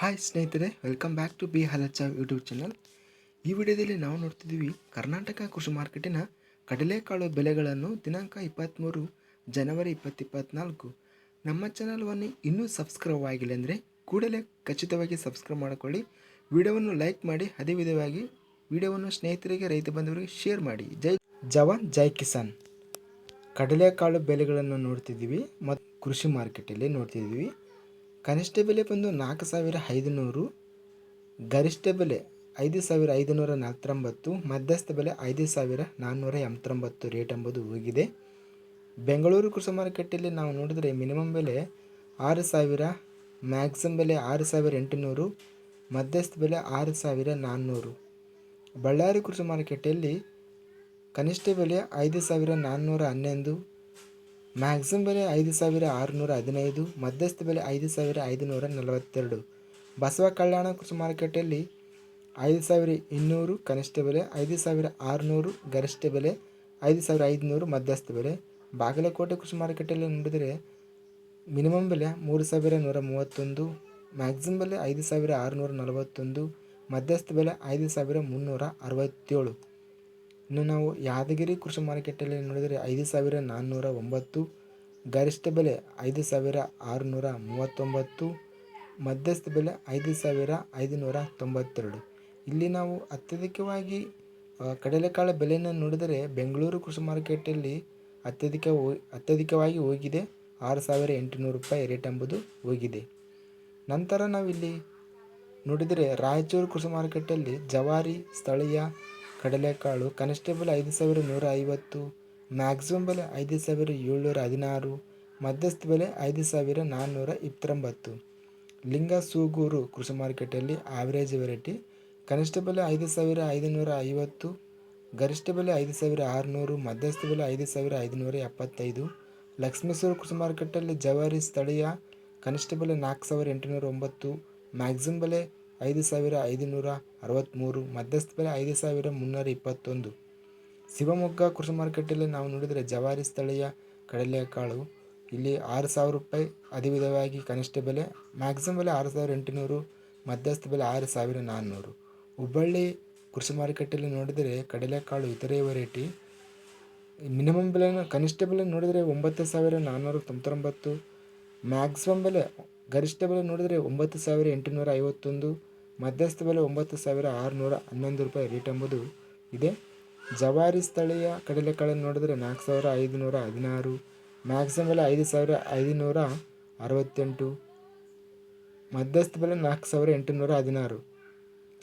Hi ಸ್ನೇಹಿತರೆ welcome back to B ಹಲಚ YouTube channel ಈ ವಿಡಿಯೋದಲ್ಲಿ ನಾವು ನೋಡ್ತಿದ್ದೀವಿ ಕರ್ನಾಟಕ ಕೃಷಿ ಮಾರ್ಕೆಟಿನ ಕಡಲೆಕಾಳು ಬೆಲೆಗಳನ್ನು ದಿನಾಂಕ ಇಪ್ಪತ್ತ್ಮೂರು ಜನವರಿ ಇಪ್ಪತ್ತಿಪ್ಪತ್ನಾಲ್ಕು ನಮ್ಮ ಚಾನಲ್ವನ್ನು ಇನ್ನೂ ಸಬ್ಸ್ಕ್ರೈಬ್ ಆಗಿಲ್ಲ ಅಂದರೆ ಕೂಡಲೇ ಖಚಿತವಾಗಿ ಸಬ್ಸ್ಕ್ರೈಬ್ ಮಾಡಿಕೊಳ್ಳಿ. ವಿಡಿಯೋವನ್ನು ಲೈಕ್ ಮಾಡಿ, ಅದೇ ವಿಧವಾಗಿ ವಿಡಿಯೋವನ್ನು ಸ್ನೇಹಿತರಿಗೆ, ರೈತ ಬಂಧುವರಿಗೆ ಶೇರ್ ಮಾಡಿ. ಜೈ ಜವಾನ್, ಜೈ ಕಿಸಾನ್. ಕಡಲೆಕಾಳು ಬೆಲೆಗಳನ್ನು ನೋಡ್ತಿದ್ದೀವಿ ಮತ್ತು ಕೃಷಿ ಮಾರ್ಕೆಟಲ್ಲಿ ನೋಡ್ತಿದ್ದೀವಿ. ಕನಿಷ್ಠ ಬೆಲೆ ಬಂದು ನಾಲ್ಕು ಸಾವಿರ ಐದುನೂರು, ಗರಿಷ್ಠ ಬೆಲೆ ಐದು ಸಾವಿರ ಐದುನೂರ ನಲವತ್ತೊಂಬತ್ತು ಮಧ್ಯಸ್ಥ ಬೆಲೆ ಐದು ಸಾವಿರ ನಾನ್ನೂರ ಎಂಬತ್ತೊಂಬತ್ತು ರೇಟ್ ಎಂಬುದು ಹೋಗಿದೆ. ಬೆಂಗಳೂರು ಕೃಷಿ ಮಾರುಕಟ್ಟೆಯಲ್ಲಿ ನಾವು ನೋಡಿದರೆ ಮಿನಿಮಮ್ ಬೆಲೆ ಆರು ಸಾವಿರ, ಮ್ಯಾಕ್ಸಿಮಮ್ ಬೆಲೆ ಆರು ಸಾವಿರ ಎಂಟುನೂರು, ಮಧ್ಯಸ್ಥ ಬೆಲೆ ಆರು ಸಾವಿರ ನಾನ್ನೂರು. ಬಳ್ಳಾರಿ ಕೃಷಿ ಮಾರುಕಟ್ಟೆಯಲ್ಲಿ ಕನಿಷ್ಠ ಬೆಲೆ ಐದು ಸಾವಿರ ನಾನ್ನೂರ ಹನ್ನೊಂದು ಮ್ಯಾಕ್ಸಿಮಮ್ ಬೆಲೆ ಐದು ಸಾವಿರ ಆರುನೂರ ಹದಿನೈದು, ಮಧ್ಯಸ್ಥ ಬೆಲೆ ಐದು ಸಾವಿರ ಐದುನೂರ ನಲವತ್ತೆರಡು. ಬಸವ ಕಲ್ಯಾಣ ಕೃಷಿ ಮಾರುಕಟ್ಟೆಯಲ್ಲಿ ಐದು ಸಾವಿರ ಇನ್ನೂರು, ಕನಿಷ್ಠ ಬೆಲೆ ಐದು ಸಾವಿರ ಆರುನೂರು, ಗರಿಷ್ಠ ಬೆಲೆ ಐದು ಸಾವಿರ ಐದುನೂರು, ಮಧ್ಯಸ್ಥ ಬೆಲೆ. ಬಾಗಲಕೋಟೆ ಕೃಷಿ ಮಾರುಕಟ್ಟೆಯಲ್ಲಿ ನೋಡಿದರೆ ಮಿನಿಮಮ್ ಬೆಲೆ ಮೂರು ಸಾವಿರ ನೂರ ಮೂವತ್ತೊಂದು ಮ್ಯಾಕ್ಸಿಮಮ್ ಬೆಲೆ ಐದು ಸಾವಿರ ಆರುನೂರ ನಲವತ್ತೊಂದು, ಮಧ್ಯಸ್ಥ ಬೆಲೆ ಐದು ಸಾವಿರ ಮುನ್ನೂರ ಅರವತ್ತೇಳು. ಇನ್ನು ನಾವು ಯಾದಗಿರಿ ಕೃಷಿ ಮಾರುಕಟ್ಟೆಯಲ್ಲಿ ನೋಡಿದರೆ ಐದು ಸಾವಿರ ನಾನ್ನೂರ ಒಂಬತ್ತು, ಗರಿಷ್ಠ ಬೆಲೆ ಐದು ಸಾವಿರ ಆರುನೂರ ಮೂವತ್ತೊಂಬತ್ತು, ಮಧ್ಯಸ್ಥ ಬೆಲೆ ಐದು ಸಾವಿರ ಐದುನೂರ ತೊಂಬತ್ತೆರಡು. ಇಲ್ಲಿ ನಾವು ಅತ್ಯಧಿಕವಾಗಿ ಕಡಲೆಕಾಳು ಬೆಲೆಯನ್ನು ನೋಡಿದರೆ ಬೆಂಗಳೂರು ಕೃಷಿ ಮಾರುಕಟ್ಟೆಯಲ್ಲಿ ಅತ್ಯಧಿಕ ಅತ್ಯಧಿಕವಾಗಿ ಹೋಗಿದೆ. ಆರು ಸಾವಿರ ಎಂಟುನೂರು ರೂಪಾಯಿ ರೇಟ್ ಎಂಬುದು ಹೋಗಿದೆ. ನಂತರ ನಾವಿಲ್ಲಿ ನೋಡಿದರೆ ರಾಯಚೂರು ಕೃಷಿ ಮಾರುಕಟ್ಟೆಯಲ್ಲಿ ಜವಾರಿ, ಸ್ಥಳೀಯ ಕಡಲೆಕಾಳು ಕನಿಷ್ಠ ಐದು ಸಾವಿರ ನೂರ ಐವತ್ತು, ಮ್ಯಾಕ್ಸಿಮಮ್ ಬೆಲೆ ಐದು ಸಾವಿರ ಏಳ್ನೂರ ಹದಿನಾರು, ಮಧ್ಯಸ್ಥ ಬೆಲೆ ಐದು ಸಾವಿರ ನಾನ್ನೂರ ಇಪ್ಪತ್ತೊಂಬತ್ತು. ಲಿಂಗ ಸೂಗೂರು ಕೃಷಿ ಮಾರುಕಟ್ಟೆಯಲ್ಲಿ ಆವರೇಜ್ ವೆರೈಟಿ ಕನಿಷ್ಠ ಬೆಲೆ ಐದು ಸಾವಿರ ಐದುನೂರ ಐವತ್ತು, ಗರಿಷ್ಠ ಬೆಲೆ ಐದು ಸಾವಿರ ಆರುನೂರು, ಮಧ್ಯಸ್ಥ ಬೆಲೆ ಐದು ಸಾವಿರ ಐದುನೂರ ಎಪ್ಪತ್ತೈದು. ಲಕ್ಷ್ಮೇಶ್ವರ ಕೃಷಿ ಮಾರುಕಟ್ಟೆಯಲ್ಲಿ ಜವಾರಿ ಸ್ಥಳೀಯ ಕನಿಷ್ಠ ಬೆಲೆ ನಾಲ್ಕು ಸಾವಿರ ಎಂಟುನೂರ ಒಂಬತ್ತು, ಮ್ಯಾಕ್ಸಿಮಮ್ ಬೆಲೆ ಐದು ಸಾವಿರ ಐದುನೂರ ಅರವತ್ತ್ಮೂರು ಮಧ್ಯಸ್ಥ ಬೆಲೆ ಐದು ಸಾವಿರ ಮುನ್ನೂರ ಇಪ್ಪತ್ತೊಂದು. ಶಿವಮೊಗ್ಗ ಕೃಷಿ ಮಾರುಕಟ್ಟೆಯಲ್ಲಿ ನಾವು ನೋಡಿದರೆ ಜವಾರಿ ಸ್ಥಳೀಯ ಕಡಲೆಕಾಳು ಇಲ್ಲಿ ಆರು ಸಾವಿರ ರೂಪಾಯಿ ಅಧಿವಿಧವಾಗಿ ಕನಿಷ್ಠ ಬೆಲೆ ಮ್ಯಾಕ್ಸಿಮಮ್ ಬೆಲೆ ಆರು ಸಾವಿರ ಎಂಟುನೂರು, ಮಧ್ಯಸ್ಥ ಬೆಲೆ ಆರು ಸಾವಿರ ನಾನ್ನೂರು. ಹುಬ್ಬಳ್ಳಿ ಕೃಷಿ ಮಾರುಕಟ್ಟೆಯಲ್ಲಿ ನೋಡಿದರೆ ಕಡಲೆಕಾಳು ಇತರೆ ವೆರೈಟಿ ಮಿನಿಮಮ್ ಬೆಲೆ ಕನಿಷ್ಠ ಬೆಲೆ ನೋಡಿದರೆ ಒಂಬತ್ತು ಸಾವಿರ ನಾನ್ನೂರ ತೊಂಬತ್ತೊಂಬತ್ತು ಮ್ಯಾಕ್ಸಿಮಮ್ ಬೆಲೆ ಗರಿಷ್ಠ ಬೆಲೆ ನೋಡಿದರೆ ಒಂಬತ್ತು ಸಾವಿರ ಎಂಟುನೂರ ಐವತ್ತೊಂದು ಮಧ್ಯಸ್ಥ ಬೆಲೆ ಒಂಬತ್ತು ಸಾವಿರ ಆರುನೂರ ಹನ್ನೊಂದು ರೂಪಾಯಿ ರೇಟ್ ಎಂಬುದು ಇದೆ. ಜವಾರಿ ಸ್ಥಳೀಯ ಕಡಲೆಕಾಳನ್ನು ನೋಡಿದರೆ ನಾಲ್ಕು ಸಾವಿರ ಐದುನೂರ ಹದಿನಾರು, ಮ್ಯಾಕ್ಸಿಮಮ್ ಬೆಲೆ ಐದು ಸಾವಿರ ಐದುನೂರ ಅರವತ್ತೆಂಟು, ಮಧ್ಯಸ್ಥ ಬೆಲೆ ನಾಲ್ಕು ಸಾವಿರ ಎಂಟುನೂರ ಹದಿನಾರು.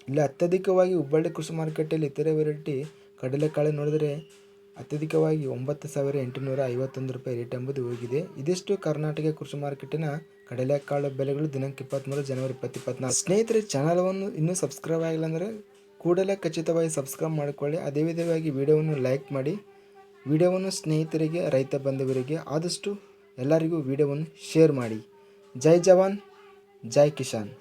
ಇಲ್ಲಿ ಅತ್ಯಧಿಕವಾಗಿ ಹುಬ್ಬಳ್ಳಿ ಕೃಷಿ ಮಾರುಕಟ್ಟೆಯಲ್ಲಿ ಇತರೆ ವೆರೈಟಿ ಕಡಲೆಕಾಳು ನೋಡಿದರೆ ಅತ್ಯಧಿಕವಾಗಿ ಒಂಬತ್ತು ಸಾವಿರ ಎಂಟುನೂರ ಐವತ್ತೊಂದು ರೂಪಾಯಿ ರೇಟ್ ಎಂಬುದು ಹೋಗಿದೆ. ಇದಿಷ್ಟು ಕರ್ನಾಟಕ ಕೃಷಿ ಮಾರ್ಕೆಟಿನ ಕಡಲೆಕಾಳು ಬೆಲೆಗಳು ದಿನಾಂಕ ಇಪ್ಪತ್ತ್ಮೂರು ಜನವರಿ ಇಪ್ಪತ್ತು ಇಪ್ಪತ್ನಾಲ್ಕು. ಸ್ನೇಹಿತರೆ ಚಾನಲವನ್ನು ಇನ್ನೂ ಸಬ್ಸ್ಕ್ರೈಬ್ ಆಗಿಲ್ಲ ಅಂದರೆ ಕೂಡಲೇ ಖಚಿತವಾಗಿ ಸಬ್ಸ್ಕ್ರೈಬ್ ಮಾಡಿಕೊಳ್ಳಿ. ಅದೇ ವಿಧವಾಗಿ ವಿಡಿಯೋವನ್ನು ಲೈಕ್ ಮಾಡಿ. ವಿಡಿಯೋವನ್ನು ಸ್ನೇಹಿತರಿಗೆ, ರೈತ ಬಂಧುವರಿಗೆ ಆದಷ್ಟು ಎಲ್ಲರಿಗೂ ವಿಡಿಯೋವನ್ನು ಶೇರ್ ಮಾಡಿ. ಜೈ ಜವಾನ್, ಜೈ ಕಿಸಾನ್.